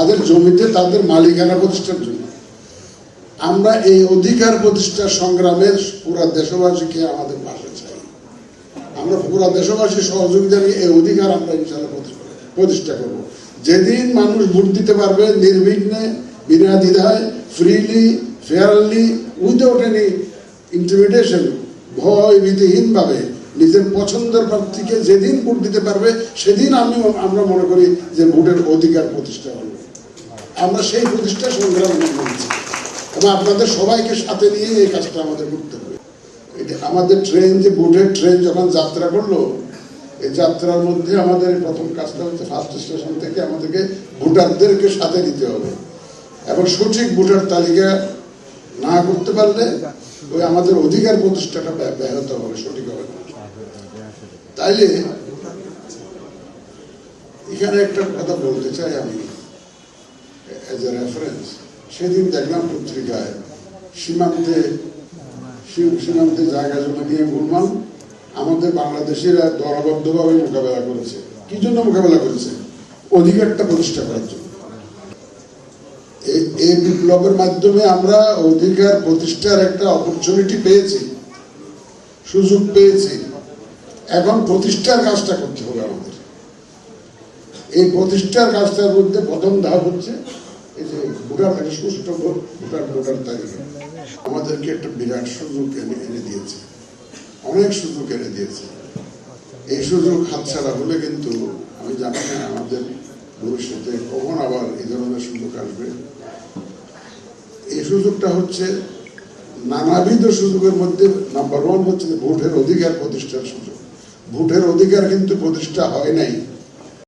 তাদের জমিতে তাদের মালিকানা প্রতিষ্ঠার জন্য। আমরা এই অধিকার প্রতিষ্ঠার সংগ্রামে পুরা দেশবাসীকে আমাদের পাশে চাই। আমরা পুরা দেশবাসীর সহযোগিতা নিয়ে এই অধিকার আমরা ইনশাল্লাহ প্রতি- প্রতিষ্ঠা করব। যেদিন মানুষ ভোট দিতে পারবে নির্বিঘ্নে বিনা দ্বিধায় freely fairly without any intimidation ভয় ভীতিহীনভাবে নিজের পছন্দের প্রার্থীকে যেদিন ভোট দিতে পারবে, সেদিন আমি আমরা মনে করি যে ভোটের অধিকার প্রতিষ্ঠা হবে। আমরা সেই প্রতিষ্ঠা সংগ্রাম করেছি এবং আপনাদের সবাইকে সাথে নিয়ে এই কাজটা আমাদের করতে হবে। আমাদের ট্রেন যে বুটের ট্রেন যখন যাত্রা করল, এই যাত্রার মধ্যে আমাদের প্রথম কাজটা হচ্ছে ফার্স্ট স্টেশন থেকে আমাদেরকে ভোটারদেরকে সাথে নিতে হবে। এবং সঠিক ভোটার তালিকা না করতে পারলে ওই আমাদের অধিকার প্রতিষ্ঠাটা ব্য- ব্যাহত হবে সঠিক হবে তাইলে এখানে একটা কথা বলতে চাই আমি। এজ এ রেফারেন্স সেদিন দেখলাম পত্রিকায়, সীমান্তে সীমান্তে জায়গা জমি নিয়ে গোলমাল আমাদের বাংলাদেশিরা দলবদ্ধভাবে মোকাবেলা করেছে। কি জন্য মোকাবেলা করেছে? অধিকারটা প্রতিষ্ঠা করার জন্য। এই- বিপ্লবের মাধ্যমে আমরা অধিকার প্রতিষ্ঠার একটা অপরচুনিটি পেয়েছি, সুযোগ পেয়েছি এখন প্রতিষ্ঠার কাজটা করতে হবে আমাদের। এই প্রতিষ্ঠার কাজটার মধ্যে প্রথম ধাপ হচ্ছে ভোটার ভোট- ভোটার ভোটার তালিকা আমাদেরকে একটা বিরাট সুযোগ এনে এনে দিয়েছে। অনেক সুযোগ এনে দিয়েছে। এই সুযোগ হাতছাড়া হলে কিন্তু, আমি জানি না আমাদের ভবিষ্যতে কখন আবার এই ধরনের সুযোগ আসবে। এই সুযোগটা হচ্ছে নানাবিধ সুযোগের মধ্যে নাম্বার ওয়ান হচ্ছে ভোটের অধিকার প্রতিষ্ঠার সুযোগ। ভোটের অধিকার কিন্তু প্রতিষ্ঠা হয় নাই।